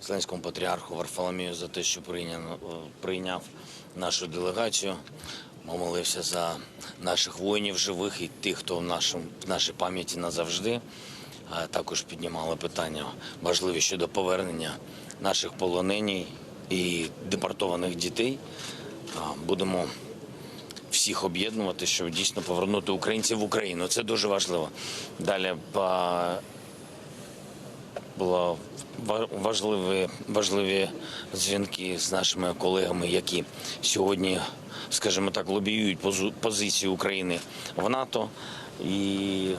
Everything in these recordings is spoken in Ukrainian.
Вселенському патріарху Варфоломію за те, що прийняв, прийняв нашу делегацію. Помолився за наших воїнів живих і тих, хто в, нашому, в нашій пам'яті назавжди. А також піднімали питання важливі щодо повернення наших полоненій і депортованих дітей. Будемо всіх об'єднувати, щоб дійсно повернути українців в Україну. Це дуже важливо. Далі було важливі, важливі дзвінки з нашими колегами, які сьогодні, скажімо так, лобіюють позицію України в НАТО. І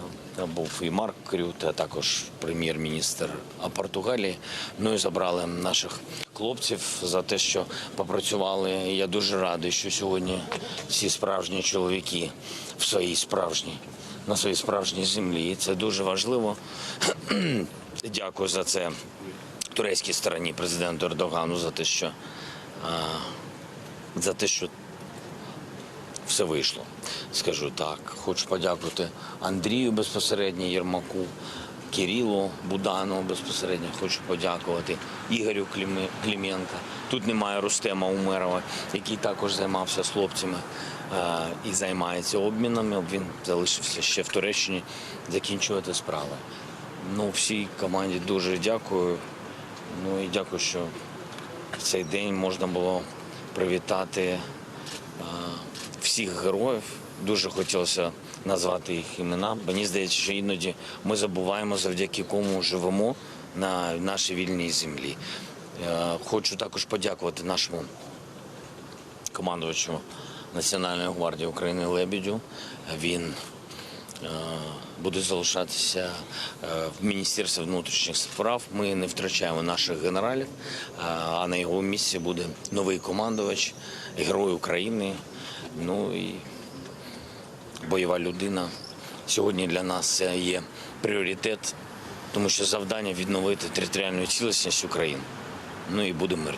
був і Марк Крют, а також прем'єр-міністр Португалії. Ну і забрали наших хлопців за те, що попрацювали. І Я дуже радий, що сьогодні всі справжні чоловіки в своїй справжній на своїй справжній землі. І це дуже важливо. Дякую за це турецькій стороні президенту Ердогану за те, що за те, що все вийшло. Скажу так. Хочу подякувати Андрію безпосередньо Єрмаку, Кирилу Будану безпосередньо. Хочу подякувати Ігорю Кліме- Клименка. Тут немає Рустема Умерова, який також займався з хлопцями і займається обмінами. Він залишився ще в Туреччині закінчувати справи. Ну, всій команді дуже дякую. Ну і дякую, що цей день можна було привітати а, всіх героїв. Дуже хотілося назвати їх імена. Мені здається, що іноді ми забуваємо, завдяки кому живемо на нашій вільній землі. Е, Хочу також подякувати нашому командувачу Національної гвардії України Лебідю. Він е, буде залишатися е, в Міністерстві внутрішніх справ. Ми не втрачаємо наших генералів, е, а на його місці буде новий командувач, герой України. Ну і бойова людина. Сьогодні для нас є пріоритет, тому що завдання відновити територіальну цілісність України. Ну і буде мир.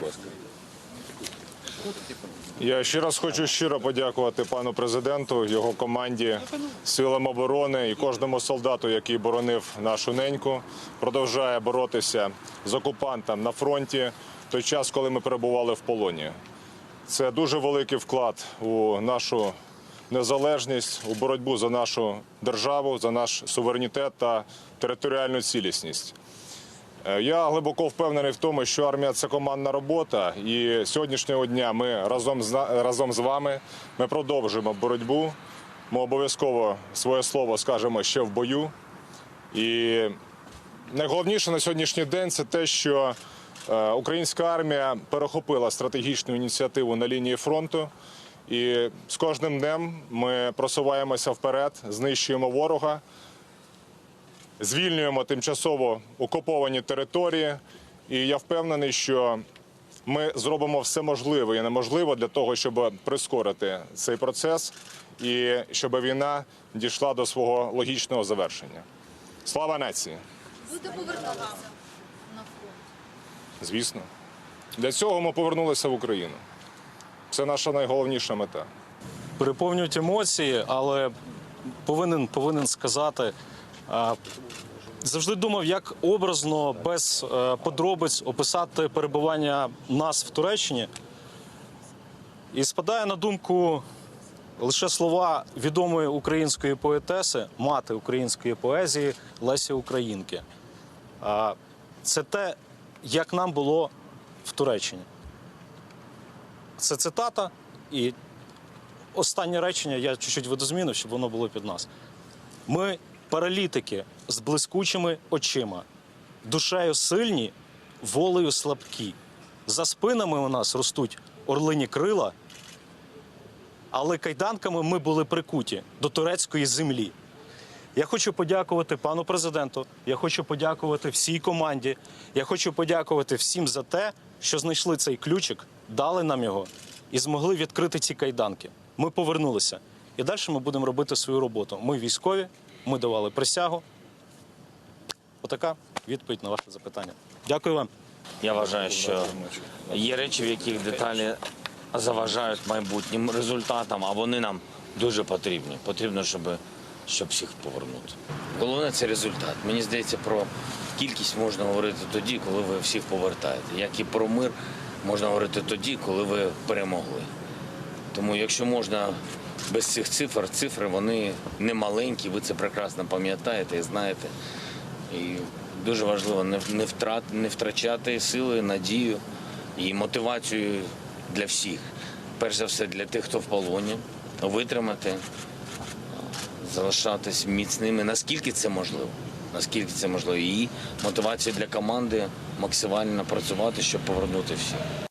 Я ще раз хочу щиро подякувати пану президенту, його команді, силам оборони і кожному солдату, який боронив нашу неньку, продовжує боротися з окупантом на фронті той час, коли ми перебували в полоні. Це дуже великий вклад у нашу незалежність, у боротьбу за нашу державу, за наш суверенітет та територіальну цілісність. Е, Я глибоко впевнений в тому, що армія це командна робота, і сьогоднішнього дня ми разом з разом з вами ми продовжуємо боротьбу. Ми обов'язково своє слово скажемо ще в бою. І найголовніше на сьогоднішній день це те, що е, українська армія перехопила стратегічну ініціативу на лінії фронту. І з кожним днем ми просуваємося вперед, знищуємо ворога звільнюємо тимчасово окуповані території. І я впевнений, що ми зробимо все можливе і неможливе для того, щоб прискорити цей процес і щоб війна дійшла до свого логічного завершення. Слава нації! Будете повертатися на фронт. Звісно, для цього ми повернулися в Україну. Це наша найголовніша мета. переповнюють емоції, але повинен, повинен сказати. Завжди думав, як образно, без е, подробиць описати перебування нас в Туреччині. І спадає на думку лише слова відомої української поетеси, мати української поезії Лесі Українки. Це те, як нам було в Туреччині. Це цитата, і останнє речення я чуть-чуть видозмінив, щоб воно було під нас. Ми паралітики з блискучими очима, душею сильні, волею слабкі. За спинами у нас ростуть орлині крила, але кайданками ми були прикуті до турецької землі. Я хочу подякувати пану президенту. Я хочу подякувати всій команді. Я хочу подякувати всім за те, що знайшли цей ключик, дали нам його і змогли відкрити ці кайданки. Ми повернулися. І далі ми будемо робити свою роботу. Ми військові, ми давали присягу. Отака відповідь на ваше запитання. Дякую вам. Я вважаю, що є речі, в яких деталі заважають майбутнім результатам, а вони нам дуже потрібні. Потрібно, щоб щоб всіх повернути. Головне це результат. Мені здається, про кількість можна говорити тоді, коли ви всіх повертаєте. Як і про мир можна говорити тоді, коли ви перемогли. Тому якщо можна без цих цифр, цифри вони не маленькі, ви це прекрасно пам'ятаєте і знаєте. І дуже важливо не, втрат, не втрачати сили, надію і мотивацію для всіх. Перш за все для тих, хто в полоні, витримати, залишатись міцними, наскільки це можливо. Наскільки це можливо, і мотивація для команди максимально працювати, щоб повернути всіх.